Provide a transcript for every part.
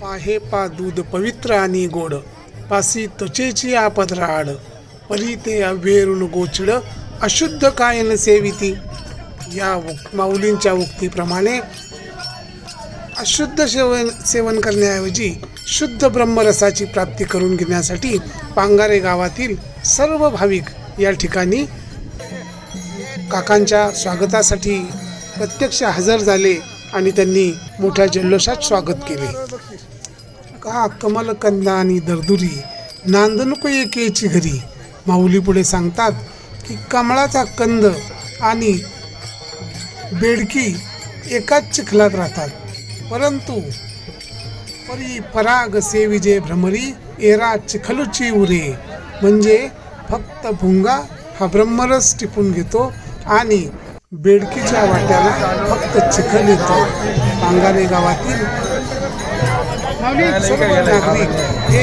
पाहे पा दूध पवित्र आणि गोड. पासी त्वचेची आपद राड. परी ते अव्हेरून गोचड. अशुद्ध कायन सेविती या माऊलींच्या उक्तीप्रमाणे अशुद्ध सेवन सेवन करण्याऐवजी शुद्ध ब्रह्मरसाची प्राप्ती करून घेण्यासाठी पांगारे गावातील सर्व भाविक या ठिकाणी काकांच्या स्वागतासाठी प्रत्यक्ष हजर झाले आणि त्यांनी मोठ्या जल्लोषात स्वागत केले. का कमलकंदा आणि दरदुरी नांद एकेची घरी? माऊली पुढे सांगतात कमळाचा कंद आणि बेडकी एकाच चिखलात राहतात. परंतु परी पराग सेविजे भ्रमरी एरा चिखलुची उरे. म्हणजे फक्त भुंगा हा ब्रह्मरस टिपून घेतो आणि बेडकीच्या वाट्याला फक्त चिखल येतो. पांगारे गावातील सर्व नागरिक हे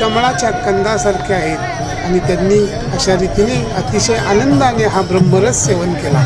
कमळाच्या कंदासारखे आहेत आणि त्यांनी अशा रीतीने अतिशय आनंदाने हा ब्रह्मरस सेवन केला.